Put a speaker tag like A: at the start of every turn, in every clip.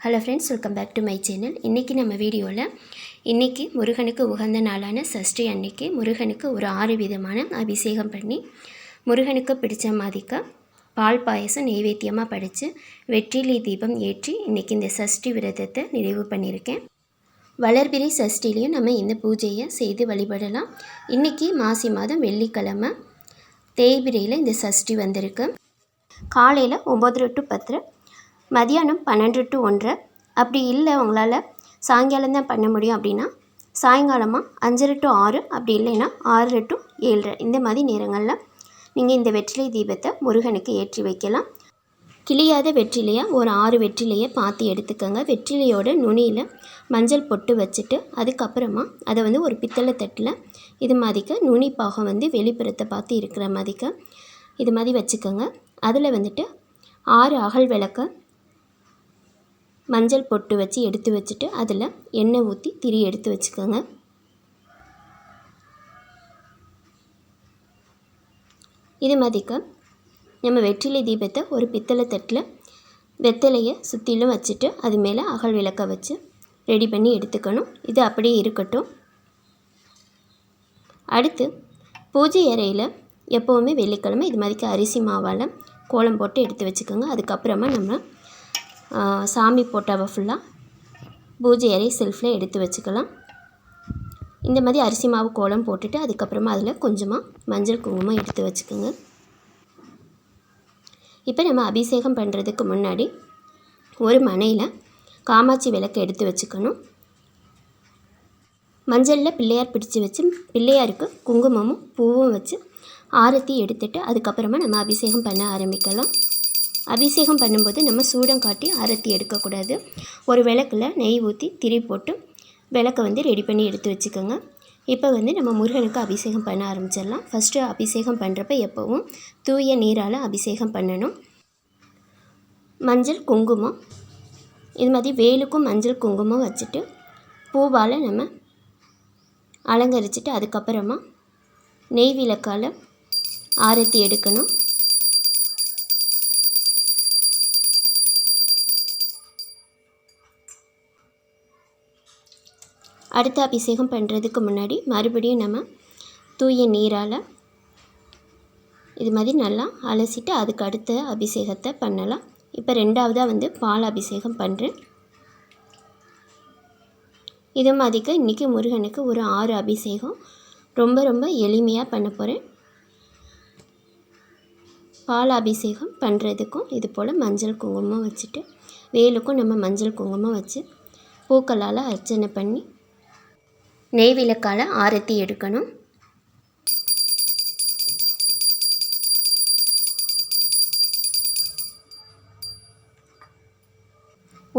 A: Hello friends welcome back to my channel இன்றைக்கி நம்ம வீடியோவில் இன்றைக்கி முருகனுக்கு உகந்த நாளான சஷ்டி அன்னைக்கு முருகனுக்கு ஒரு ஆறு விதமான அபிஷேகம் பண்ணி முருகனுக்கு பிடித்த மாதிரிக்க பால் பாயசம் நெய்வேத்தியமாக படைத்து வெற்றிலை தீபம் ஏற்றி இன்றைக்கி இந்த சஷ்டி விரதத்தை நிறைவு பண்ணியிருக்கேன். வளர்பிறை சஷ்டிலையும் நம்ம இந்த பூஜையை செய்து வழிபடலாம். இன்றைக்கி மாசி மாதம் வெள்ளிக்கிழமை தேய்பிரையில் இந்த சஷ்டி வந்திருக்கு. காலையில் ஒம்பது டு பத்து மதியானம் பன்னெண்டு டு ஒன்றரை அப்படி இல்லை உங்களால் சாயங்காலம் தான் பண்ண முடியும் அப்படின்னா சாயங்காலமாக அஞ்சரை டு ஆறு அப்படி இல்லைன்னா ஆறரை டு ஏழரை. இந்த மாதிரி நேரங்களில் நீங்கள் இந்த வெற்றிலை தீபத்தை முருகனுக்கு ஏற்றி வைக்கலாம். கிளியாத வெற்றிலையாக ஒரு ஆறு வெற்றிலையை பார்த்து எடுத்துக்கோங்க. வெற்றிலையோட நுனியில் மஞ்சள் பொட்டு வச்சுட்டு அதுக்கப்புறமா அதை வந்து ஒரு பித்தளை தட்டில் இது மாதிரிக்க நுனி பாகம் வந்து வெளிப்புறத்தை பார்த்து இருக்கிற மாதிரிக்க இது மாதிரி வச்சுக்கோங்க. அதில் வந்துட்டு ஆறு அகல் விளக்க மஞ்சள் பொட்டு வச்சு எடுத்து வச்சுட்டு அதில் எண்ணெய் ஊற்றி திரி எடுத்து வச்சுக்கோங்க. இது மாதிரிக்க நம்ம வெற்றிலை தீபத்தை ஒரு பித்தளை தட்டில் வெத்தலையை சுற்றிலும் வச்சுட்டு அது மேலே அகல் விளக்க வச்சு ரெடி பண்ணி எடுத்துக்கணும். இது அப்படியே இருக்கட்டும். அடுத்து பூஜை அறையில் எப்போவுமே வெள்ளிக்கிழமை இது மாதிரிக்கு அரிசி மாவால் கோலம் போட்டு எடுத்து வச்சுக்கோங்க. அதுக்கப்புறமா நம்ம சாமி போட்டாவை ஃபுல்லாக பூஜை அறை செல்ஃபில் எடுத்து வச்சுக்கலாம். இந்த மாதிரி அரிசி மாவு கோலம் போட்டுட்டு அதுக்கப்புறமா அதில் கொஞ்சமாக மஞ்சள் குங்குமம் எடுத்து வச்சுக்கோங்க. இப்போ நம்ம அபிஷேகம் பண்ணுறதுக்கு முன்னாடி ஒரு மனையில் காமாட்சி விளக்கு எடுத்து வச்சுக்கணும். மஞ்சளில் பிள்ளையார் பிடிச்சு வச்சு பிள்ளையாருக்கு குங்குமமும் பூவும் வச்சு ஆரத்தி எடுத்துட்டு அதுக்கப்புறமா நம்ம அபிஷேகம் பண்ண ஆரம்பிக்கலாம். அபிஷேகம் பண்ணும்போது நம்ம சூடம் காட்டி ஆரத்தி எடுக்கக்கூடாது. ஒரு விளக்கில் நெய் ஊற்றி திரி போட்டு விளக்கை வந்து ரெடி பண்ணி எடுத்து வச்சுக்கோங்க. இப்போ வந்து நம்ம முருகனுக்கு அபிஷேகம் பண்ண ஆரம்பிச்சிடலாம். ஃபஸ்ட்டு அபிஷேகம் பண்ணுறப்ப எப்போவும் தூய நீரால் அபிஷேகம் பண்ணணும். மஞ்சள் குங்குமம். இது மாதிரி வேலுக்கும் மஞ்சள் குங்குமம் வச்சுட்டு பூவால் நம்ம அலங்கரிச்சுட்டு அதுக்கப்புறமா நெய் விளக்கால் ஆரத்தி எடுக்கணும். அடுத்த அபிஷேகம் பண்ணுறதுக்கு முன்னாடி மறுபடியும் நம்ம தூய நீரால் இது மாதிரி நல்லா அலசிட்டு அதுக்கு அடுத்த அபிஷேகத்தை பண்ணலாம். இப்போ ரெண்டாவதாக வந்து பால் அபிஷேகம் பண்ணுறேன் இது மாதிரிக்கு இன்றைக்கி முருகனுக்கு ஒரு ஆறு அபிஷேகம் ரொம்ப ரொம்ப எளிமையாக பண்ண போகிறேன் பால் அபிஷேகம் பண்ணுறதுக்கும் இது போல் மஞ்சள் குங்குமம் வச்சுட்டு வேலுக்கும் நம்ம மஞ்சள் குங்குமம் வச்சு பூக்களால் அர்ச்சனை பண்ணி நெய் விளக்கால் ஆரத்தி எடுக்கணும்.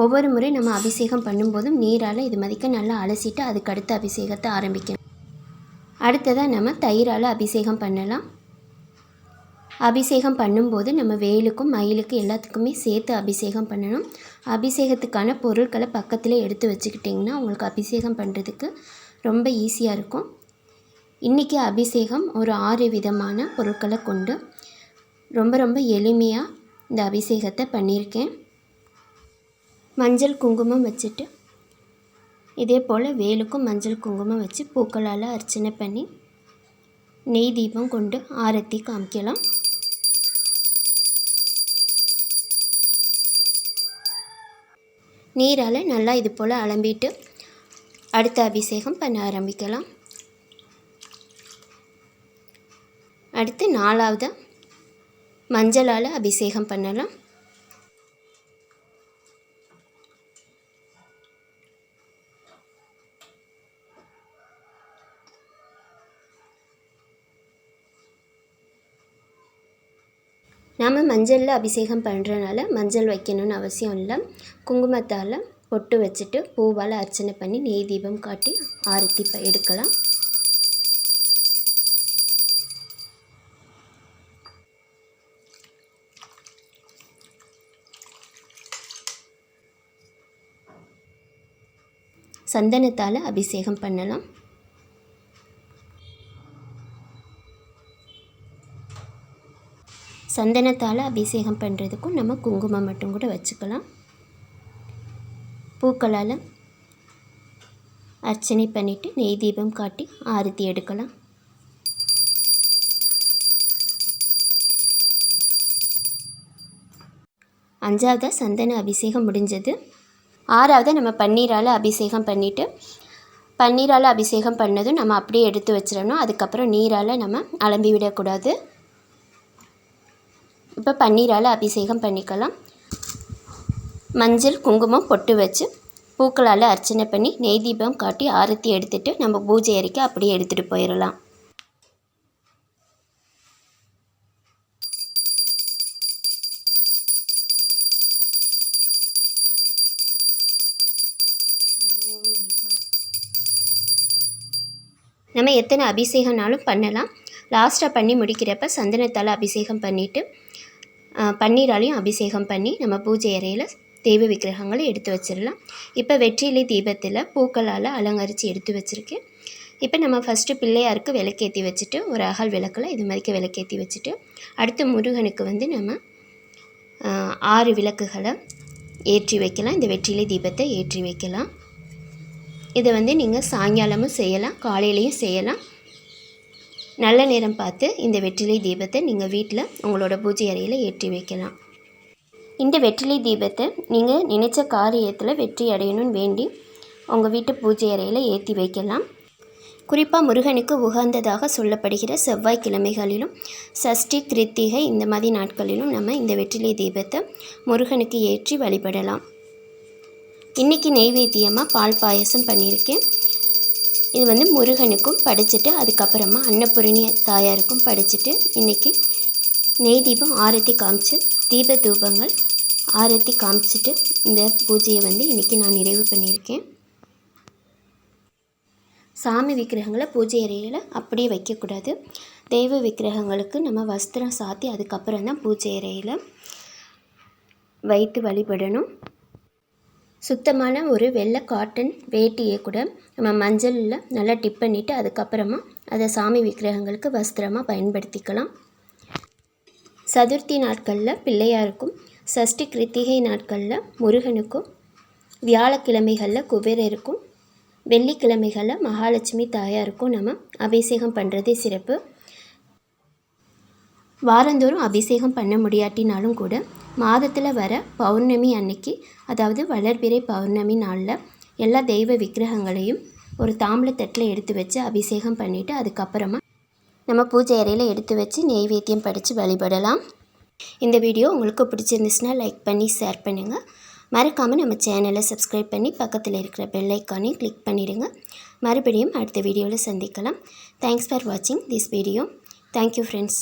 A: ஒவ்வொரு முறை நம்ம அபிஷேகம் பண்ணும்போதும் நீரால் இது மதிக்க நல்லா அலசிட்டு அதுக்கு அடுத்த அபிஷேகத்தை ஆரம்பிக்கணும். அடுத்ததாக நம்ம தயிரால் அபிஷேகம் பண்ணலாம். அபிஷேகம் பண்ணும்போது நம்ம வேலுக்கும் மயிலுக்கும் எல்லாத்துக்குமே சேர்த்து அபிஷேகம் பண்ணணும். அபிஷேகத்துக்கான பொருட்களை பக்கத்தில் எடுத்து வச்சுக்கிட்டிங்கன்னா உங்களுக்கு அபிஷேகம் பண்ணுறதுக்கு ரொம்ப ஈஸியாக இருக்கும். இன்றைக்கி அபிஷேகம் ஒரு ஆறு விதமான பொருட்களை கொண்டு ரொம்ப ரொம்ப எளிமையாக இந்த அபிஷேகத்தை பண்ணியிருக்கேன். மஞ்சள் குங்குமம் வச்சுட்டு இதே போல் வேலுக்கும் மஞ்சள் குங்குமம் வச்சு பூக்களால் அர்ச்சனை பண்ணி நெய் தீபம் கொண்டு ஆரத்தி காமிக்கலாம். நீரால் நல்லா இது போல் அலம்பிட்டு அடுத்த அபிஷேகம் பண்ண ஆரம்பிக்கலாம். அடுத்து நாலாவது மஞ்சளால் அபிஷேகம் பண்ணலாம். நாம் மஞ்சளில் அபிஷேகம் பண்ணுறனால மஞ்சள் வைக்கணும்னு அவசியம் இல்லை. குங்குமத்தால் பொட்டு வச்சுட்டு பூவால் அர்ச்சனை பண்ணி நெய் தீபம் காட்டி ஆரத்தி எடுக்கலாம். சந்தனத்தால் அபிஷேகம் பண்ணலாம். சந்தனத்தால் அபிஷேகம் பண்ணுறதுக்கும் நம்ம குங்குமம் மட்டும் கூட வச்சுக்கலாம். பூக்களால் அர்ச்சனை பண்ணிவிட்டு நெய் தீபம் காட்டி ஆரத்தி எடுக்கலாம். அஞ்சாவதாக சந்தன அபிஷேகம் முடிஞ்சது. ஆறாவதாக நம்ம பன்னீரால் அபிஷேகம் பண்ணிவிட்டு பன்னீரால் அபிஷேகம் பண்ணதும் நம்ம அப்படியே எடுத்து வச்சிடணும். அதுக்கப்புறம் நீரால் நம்ம அலம்பி விடக்கூடாது இப்போ பன்னீரால் அபிஷேகம் பண்ணிக்கலாம். மஞ்சள் குங்குமம் பொட்டு வச்சு பூக்களால் அர்ச்சனை பண்ணி நெய் தீபம் காட்டி ஆரத்தி எடுத்துட்டு நம்ம பூஜை அறைக்கு அப்படியே எடுத்துகிட்டு போயிடலாம் நம்ம எத்தனை அபிஷேகம்னாலும் பண்ணலாம். லாஸ்ட்டாக பண்ணி முடிக்கிறப்ப சந்தனத்தால் அபிஷேகம் பண்ணிவிட்டு பன்னீராலையும் அபிஷேகம் பண்ணி நம்ம பூஜை அறையில் தெய்வ விக்கிரகங்களை எடுத்து வச்சிடலாம். இப்போ வெற்றிலை தீபத்தில் பூக்களால் அலங்கரித்து எடுத்து வச்சுருக்கேன். இப்போ நம்ம ஃபஸ்ட்டு பிள்ளையாருக்கு விளக்கேற்றி வச்சுட்டு ஒரு அகல் விளக்கில் இது மாதிரிக்கு விளக்கேற்றி வச்சுட்டு அடுத்து முருகனுக்கு வந்து நம்ம ஆறு விளக்குகளை ஏற்றி வைக்கலாம். இந்த வெற்றிலை தீபத்தை ஏற்றி வைக்கலாம். இதை வந்து நீங்கள் சாயங்காலமும் செய்யலாம் காலையிலையும் செய்யலாம். நல்ல நேரம் பார்த்து இந்த வெற்றிலை தீபத்தை நீங்கள் வீட்டில் உங்களோட பூஜை அறையில் ஏற்றி வைக்கலாம். இந்த வெற்றிலை தீபத்தை நீங்கள் நினைச்ச காரியத்தில் வெற்றி அடையணும்னு வேண்டி உங்கள் வீட்டு பூஜை அறையில் ஏற்றி வைக்கலாம். குறிப்பாக முருகனுக்கு உகந்ததாக சொல்லப்படுகிற செவ்வாய்க்கிழமைகளிலும் சஷ்டி கிருத்திகை இந்த மாதிரி நாட்களிலும் நம்ம இந்த வெற்றிலை தீபத்தை முருகனுக்கு ஏற்றி வழிபடலாம். இன்றைக்கி நெய்வேத்தியமாக பால் பாயசம் பண்ணியிருக்கேன். இது வந்து முருகனுக்கும் படைச்சிட்டு அதுக்கப்புறமா அன்னபூரணி தாயாருக்கும் படைச்சிட்டு இன்றைக்கி நெய் தீபம் ஆரத்தி காமிச்சு தீப தூபங்கள் ஆரத்தி காமிச்சிட்டு இந்த பூஜையை வந்து இன்றைக்கி நான் நிறைவு பண்ணியிருக்கேன். சாமி விக்கிரகங்களை பூஜை அறையில் அப்படியே வைக்கக்கூடாது. தெய்வ விக்கிரகங்களுக்கு நம்ம வஸ்திரம் சாத்தி அதுக்கப்புறம் தான் பூஜை அறையில் வைத்து வழிபடணும். சுத்தமான ஒரு வெள்ளை காட்டன் வேட்டியை கூட நம்ம மஞ்சளில் நல்லா டிப் பண்ணிவிட்டு அதுக்கப்புறமா அதை சாமி விக்கிரகங்களுக்கு வஸ்திரமாக பயன்படுத்திக்கலாம். சதுர்த்தி நாட்களில் பிள்ளையாருக்கும் சஷ்டி கிருத்திகை நாட்களில் முருகனுக்கும் வியாழக்கிழமைகளில் குபேரருக்கும் வெள்ளிக்கிழமைகளில் மகாலட்சுமி தாயாருக்கும் நம்ம அபிஷேகம் பண்ணுறதே சிறப்பு. வாரந்தோறும் அபிஷேகம் பண்ண முடியாட்டினாலும் கூட மாதத்தில் வர பௌர்ணமி அன்னைக்கு அதாவது வளர்பிறை பௌர்ணமி நாளில் எல்லா தெய்வ விக்கிரகங்களையும் ஒரு தாம்பளத்தட்டில் எடுத்து வச்சு அபிஷேகம் பண்ணிவிட்டு அதுக்கப்புறமா நம்ம பூஜை அறையில் எடுத்து வச்சு நெய்வேத்தியம் படித்து வழிபடலாம். இந்த வீடியோ உங்களுக்கு பிடிச்சிருந்துச்சுன்னா லைக் பண்ணி ஷேர் பண்ணுங்கள் மறக்காமல் நம்ம சேனலை சப்ஸ்கிரைப் பண்ணி பக்கத்தில் இருக்கிற பெல்லைக்கானையும் கிளிக் பண்ணிவிடுங்க மறுபடியும் அடுத்த வீடியோவில் சந்திக்கலாம். தேங்க்ஸ் ஃபார் வாட்சிங் this video thank you friends